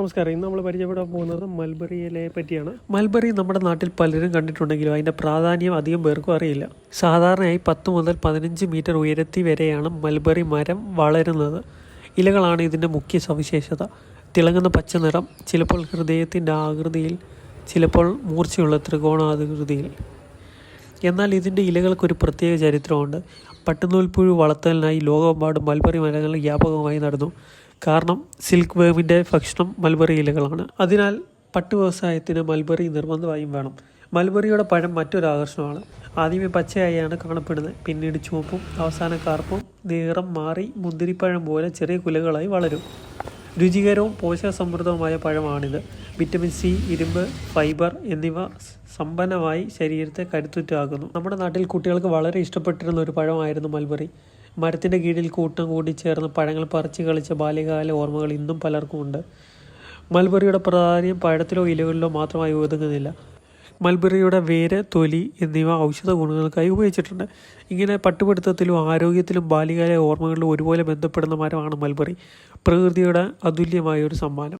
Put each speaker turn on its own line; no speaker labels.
നമസ്കാരം. ഇന്ന് നമ്മൾ പരിചയപ്പെടാൻ പോകുന്നത് മൽബറിയിലെ പറ്റിയാണ്. മൽബറി നമ്മുടെ നാട്ടിൽ പലരും കണ്ടിട്ടുണ്ടെങ്കിലും അതിന്റെ പ്രാധാന്യം അധികം പേർക്കും അറിയില്ല. സാധാരണയായി പത്ത് മുതൽ പതിനഞ്ച് മീറ്റർ ഉയരത്തി വരെയാണ് മൽബറി മരം വളരുന്നത്. ഇലകളാണ് ഇതിന്റെ മുഖ്യ സവിശേഷത. തിളങ്ങുന്ന പച്ച നിറം ചിലപ്പോൾ ഹൃദയത്തിന്റെ ആകൃതിയിൽ ചിലപ്പോൾ മൂർച്ചയുള്ള ത്രികോണാകൃതിയിൽ. എന്നാൽ ഇതിന്റെ ഇലകൾക്കൊരു പ്രത്യേക ചരിത്രമുണ്ട്. പട്ടുനൂൽപ്പുഴു വളർത്തലിനായി ലോകമെമ്പാടും മൽബറി മരങ്ങൾ വ്യാപകമായി നടന്നു. കാരണം സിൽക്ക് വേവിന്റെ ഭക്ഷണം മൽബറി ഇലകളാണ്. അതിനാൽ പട്ടു വ്യവസായത്തിന് മൽബറി നിർബന്ധമായും വേണം. മൽബറിയുടെ പഴം മറ്റൊരു ആകർഷണമാണ്. ആദ്യമേ പച്ചയായാണ് കാണപ്പെടുന്നത്. പിന്നീട് ചുവപ്പും അവസാന കറുപ്പും നിറം മാറി മുന്തിരിപ്പഴം പോലെ ചെറിയ കുലകളായി വളരും. രുചികരവും പോഷകസമൃദ്ധവുമായ പഴമാണിത്. വിറ്റമിൻ സി ഇരുമ്പ് ഫൈബർ എന്നിവ സമ്പന്നമായി ശരീരത്തെ കരുത്തുറ്റാകുന്നു നമ്മുടെ നാട്ടിൽ കുട്ടികൾക്ക് വളരെ ഇഷ്ടപ്പെട്ടിരുന്ന ഒരു പഴമായിരുന്നു മൽബറി. മരത്തിന്റെ കീഴിൽ കൂട്ടം കൂടി ചേർന്ന് പഴങ്ങൾ പറിച്ച് കളിച്ച ബാല്യകാല ഓർമ്മകൾ ഇന്നും പലർക്കും ഉണ്ട് മൽബറിയുടെ പ്രാധാന്യം പഴത്തിലോ ഇലകളിലോ മാത്രമായി ഒതുങ്ങുന്നില്ല. മൽബറിയുടെ വേര് തൊലി എന്നിവ ഔഷധ ഗുണങ്ങൾക്കായി ഉപയോഗിച്ചിട്ടുണ്ട്. ഇങ്ങനെ പട്ടുപിടുത്തത്തിലും ആരോഗ്യത്തിലും ബാല്യകാല ഓർമ്മകളിലും ഒരുപോലെ ബന്ധപ്പെടുന്ന മരമാണ് മൽബറി. പ്രകൃതിയുടെ അതുല്യമായ ഒരു സമ്മാനം